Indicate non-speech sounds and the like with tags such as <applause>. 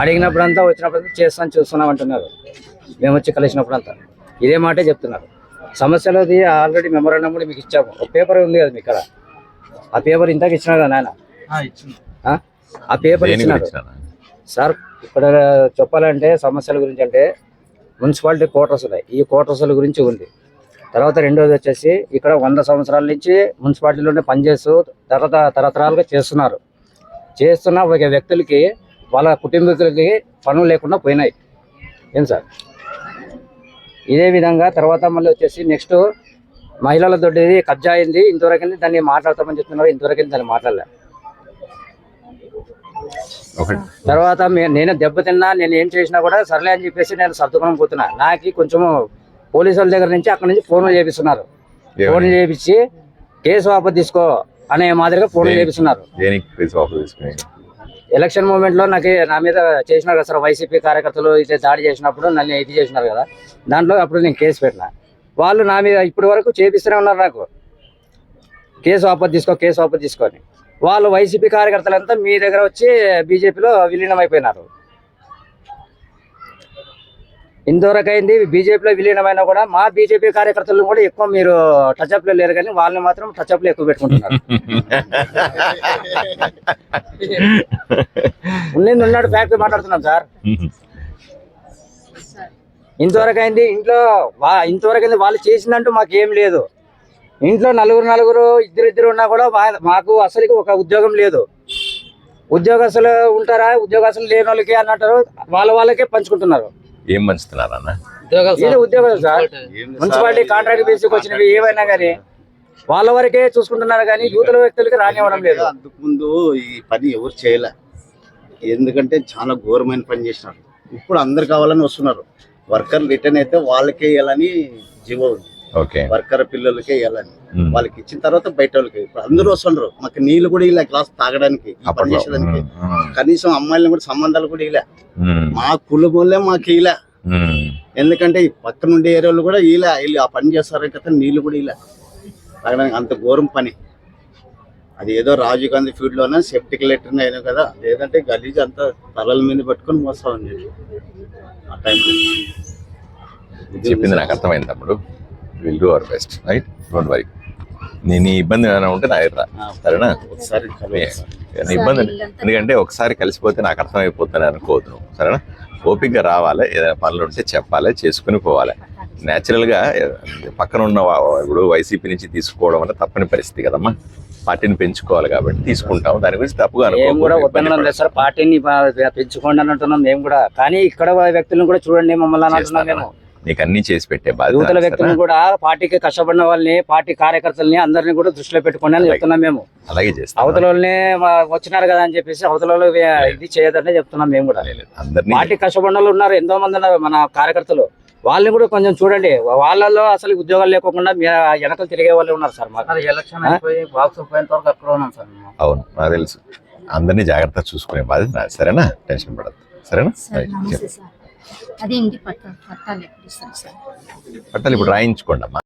అడిగినప్పుడు అంతా వచ్చినప్పుడు చేస్తాను చూస్తున్నాం అంటున్నారు. మేము వచ్చి కలిసినప్పుడు అంతా ఇదే మాటే చెప్తున్నారు. సమస్యలది ఆల్రెడీ మెమోరాండం కూడా మీకు ఇచ్చాము. ఒక పేపర్ ఉంది కదా మీ ఇక్కడ ఆ పేపర్ ఇంతకు ఇచ్చినారు కదా నాయన? ఆ? ఆ? పేపర్ ఇచ్చినారు? సార్ ఇక్కడ చెప్పాలంటే సమస్యల గురించి అంటే మున్సిపాలిటీ క్వార్టర్స్ ఉన్నాయి. ఈ క్వార్టర్స్ల గురించి ఉంది. తర్వాత రెండోది వచ్చేసి ఇక్కడ వంద సంవత్సరాల నుంచి మున్సిపాలిటీలోనే పనిచేస్తూ తర్వాత తరతరాలుగా చేస్తున్నారు. చేస్తున్న ఒక వ్యక్తులకి వాళ్ళ కుటుంబీకులకి పనులు లేకుండా పోయినాయి. ఏం సార్? ఇదే విధంగా తర్వాత మళ్ళీ వచ్చేసి నెక్స్ట్ మహిళల దొడ్డిది కబ్జా అయింది. ఇంతవరకు దాన్ని మాట్లాడతామని చెప్తున్నారు. ఇంతవరకు దాన్ని మాట్లాడలే. తర్వాత నేను దెబ్బతిన్నా నేను ఏం చేసినా కూడా సర్లే అని చెప్పేసి నేను సర్దుకొని పోతున్నా. నాకు కొంచెము పోలీసుల దగ్గర నుంచి అక్కడ నుంచి ఫోన్లు చేపిస్తున్నారు. ఫోన్లు చేపించి కేసు వాపస్ తీసుకో అనే మాదిరిగా ఫోన్లు? చేపిస్తున్నారు. ఎలక్షన్ మూమెంట్లో నాకు నా మీద చేసినారు కదా సార్ వైసీపీ కార్యకర్తలు ఇట్లా దాడి చేసినప్పుడు నన్ను ఇది చేసినారు కదా దాంట్లో అప్పుడు నేను కేసు పెట్టిన. వాళ్ళు నా మీద ఇప్పటి వరకు చేపిస్తూనే ఉన్నారు నాకు. కేసు వాపస్ తీసుకో కేసు వాపస్ తీసుకొని వాళ్ళు వైసీపీ కార్యకర్తలంతా మీ దగ్గర వచ్చి బీజేపీలో విలీనం అయిపోయినారు. ఇంతవరకు అయింది బీజేపీలో విలీనమైనా కూడా మా బీజేపీ కార్యకర్తలను కూడా ఎక్కువ మీరు టచ్అప్లో లేరు కానీ వాళ్ళని మాత్రం టచ్అప్లో ఎక్కువ పెట్టుకుంటున్నారు. <laughs> ఉన్నది ఉన్నాడు ఫ్యాక్టరీ మాట్లాడుతున్నాం సార్. ఇంతవరకు అయింది ఇంట్లో వా- ఇంతవరకు అయింది వాళ్ళు చేసిందంటూ మాకు ఏం లేదు. ఇంట్లో నలుగురు నలుగురు ఇద్దరు ఇద్దరు ఉన్నా కూడా మాకు అసలుకి ఒక ఉద్యోగం లేదు. ఉద్యోగస్తులు ఉంటారా? ఉద్యోగస్తులు లేని వాళ్ళకి అన్నట్టు వాళ్ళ వాళ్ళకే పంచుకుంటున్నారు. ఏం పంచుతున్నారన్న ఇది ఉద్యోగం సార్. మున్సిపాలిటీ. కాంట్రాక్ట్ బేసిక్ వచ్చినవి ఏవైనా కానీ వాళ్ళ వరకే చూసుకుంటున్నారు కానీ యూతుల వ్యక్తులకి రానివ్వడం లేదు. అందుకు ముందు ఈ పని ఎవరు చేయలే. ఎందుకంటే చాలా ఘోరమైన పని చేసినారు. ఇప్పుడు అందరు కావాలని వస్తున్నారు. వర్కర్ రిటర్న్ అయితే వాళ్ళకే ఇవ్వాలని జీవో ఉంది. వర్కర్ పిల్లలకే ఇవ్వాలని. వాళ్ళకి ఇచ్చిన తర్వాత బయట వాళ్ళకి అందరూ వస్తున్నారు మాకు నీళ్ళు కూడా ఇలా గ్లాస్ తాగడానికి పని చేసేదానికి. కనీసం అమ్మాయిలను కూడా సంబంధాలు కూడా ఇలా మా కులమోళ్ళే మాకు ఇలా. ఎందుకంటే ఈ పక్కన ఉండే ఏరియాలో కూడా ఇలా వీళ్ళు ఆ పని చేస్తారు కదా నీళ్ళు కూడా ఇలా తాగడానికి అంత ఘోరం పని. అది ఏదో రాజీవ్ గాంధీ ఫీల్డ్లోనే సెప్టిక్ లెటర్ అయినా కదా. లేదంటే గలీజ్ అంతా తలల మీద పట్టుకొని మోస్తా ఉంది ఆ టైంలో చెప్పింది నాకు అర్థమైంది తమ్ముడు. Will do our best right don't worry నీ నీ ఇబ్బంది ఏమైనా ఉంటే నా ఎదురా సరేనా? ఒకసారి ఇబ్బంది ఎందుకంటే ఒకసారి కలిసిపోతే నాకు అర్థమైపోతుంది అనుకోవద్దు నువ్వు. సరేనా? ఓపికగా రావాలి ఏదైనా పనులు ఉంటే చెప్పాలి చేసుకుని పోవాలి. న్యాచురల్గా పక్కన ఉన్న ఇప్పుడు వైసీపీ నుంచి తీసుకోవడం అంటే తప్పని పరిస్థితి కదమ్మా. పార్టీని పెంచుకోవాలి కాబట్టి తీసుకుంటాం. దాని గురించి తప్పుగా మేము కూడా అనుకో వద్దనడం లేదు సార్. పార్టీని పెంచుకోండి అని అంటున్నాం మేము కూడా. కానీ ఇక్కడ వ్యక్తులను కూడా చూడండి మమ్మల్ని అంటున్నాం మేము. నీకు అన్ని చేసి పెట్టే బాధ్యత వ్యక్తులను? కూడా పార్టీకి కష్టపడిన వాళ్ళని పార్టీ కార్యకర్తల్ని అందరినీ కూడా దృష్టిలో పెట్టుకోండి అని చెప్తున్నాం మేము. అలాగే చేస్తాం. అవతల వచ్చినారు కదా అని చెప్పేసి అవతల ఇది చేయదని చెప్తున్నాం మేము కూడా. పార్టీ కష్టపడిన వాళ్ళు ఉన్నారు ఎంతో మంది ఉన్నారు మన కార్యకర్తలు. వాళ్ళని కూడా కొంచెం చూడండి. వాళ్ళలో అసలు ఉద్యోగాలు లేకుండా మీ వెనకలు తిరిగే వాళ్ళు ఉన్నారు సార్ మాకు. ఎలక్షన్ అయిపోయి బాక్స్ పోయిన వరకు అక్కడ ఉన్నాం సార్ అవును నాకు తెలుసు. అందరినీ జాగ్రత్తగా చూసుకునే బాధ్యత సరేనా? టెన్షన్ పడద్దు. సరేనా? Sir right. అదే ఇంటి పట్ట పట్టాలు ఎప్పుడు ఇస్తారు సార్ పట్టాలు ఇప్పుడు రాయించుకోండి అమ్మా